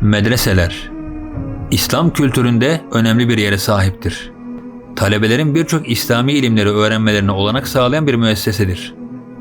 Medreseler İslam kültüründe önemli bir yere sahiptir. Talebelerin birçok İslami ilimleri öğrenmelerine olanak sağlayan bir müessesedir.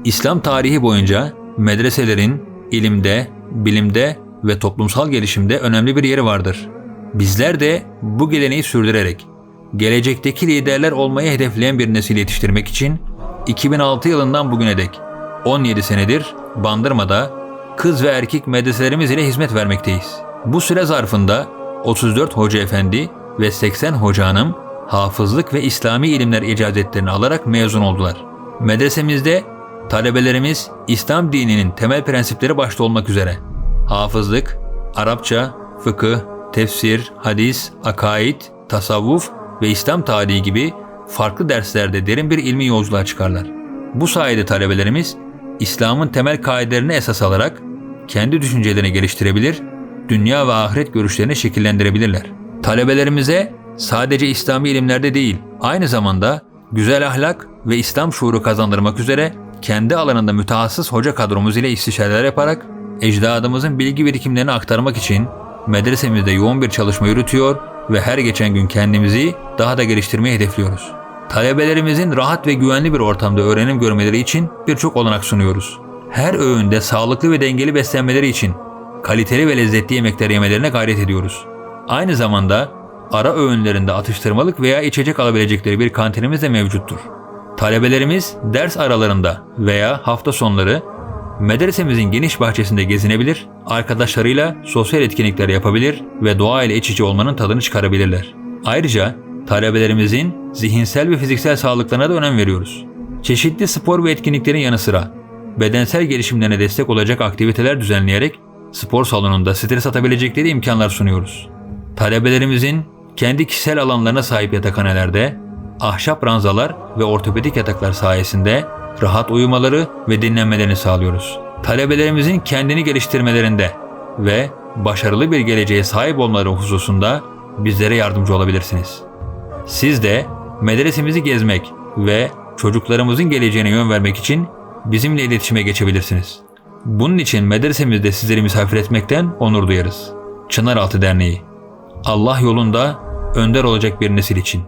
İslam tarihi boyunca medreselerin ilimde, bilimde ve toplumsal gelişimde önemli bir yeri vardır. Bizler de bu geleneği sürdürerek gelecekteki liderler olmayı hedefleyen bir nesil yetiştirmek için 2006 yılından bugüne dek 17 senedir Bandırma'da kız ve erkek medreselerimiz ile hizmet vermekteyiz. Bu süre zarfında 34 hoca efendi ve 80 hoca hanım hafızlık ve İslami ilimler icazetlerini alarak mezun oldular. Medresemizde talebelerimiz İslam dininin temel prensipleri başta olmak üzere hafızlık, Arapça, fıkıh, tefsir, hadis, akaid, tasavvuf ve İslam tarihi gibi farklı derslerde derin bir ilmi yolculuğa çıkarlar. Bu sayede talebelerimiz İslam'ın temel kaidelerini esas alarak kendi düşüncelerini geliştirebilir, dünya ve ahiret görüşlerini şekillendirebilirler. Talebelerimize sadece İslami ilimlerde değil, aynı zamanda güzel ahlak ve İslam şuuru kazandırmak üzere kendi alanında mütehassıs hoca kadromuz ile istişareler yaparak ecdadımızın bilgi birikimlerini aktarmak için medresemizde yoğun bir çalışma yürütüyor ve her geçen gün kendimizi daha da geliştirmeyi hedefliyoruz. Talebelerimizin rahat ve güvenli bir ortamda öğrenim görmeleri için birçok olanak sunuyoruz. Her öğünde sağlıklı ve dengeli beslenmeleri için kaliteli ve lezzetli yemekler yemelerine gayret ediyoruz. Aynı zamanda ara öğünlerinde atıştırmalık veya içecek alabilecekleri bir kantinimiz de mevcuttur. Talebelerimiz ders aralarında veya hafta sonları medresemizin geniş bahçesinde gezinebilir, arkadaşlarıyla sosyal etkinlikler yapabilir ve doğa ile iç içe olmanın tadını çıkarabilirler. Ayrıca talebelerimizin zihinsel ve fiziksel sağlıklarına da önem veriyoruz. Çeşitli spor ve etkinliklerin yanı sıra bedensel gelişimlerine destek olacak aktiviteler düzenleyerek spor salonunda stres atabilecekleri imkanlar sunuyoruz. Talebelerimizin kendi kişisel alanlarına sahip yatakhanelerde ahşap ranzalar ve ortopedik yataklar sayesinde rahat uyumaları ve dinlenmelerini sağlıyoruz. Talebelerimizin kendini geliştirmelerinde ve başarılı bir geleceğe sahip olmaları hususunda bizlere yardımcı olabilirsiniz. Siz de medresemizi gezmek ve çocuklarımızın geleceğine yön vermek için bizimle iletişime geçebilirsiniz. Bunun için medresemizde sizleri misafir etmekten onur duyarız. Çınaraltı Derneği Allah yolunda önder olacak bir nesil için.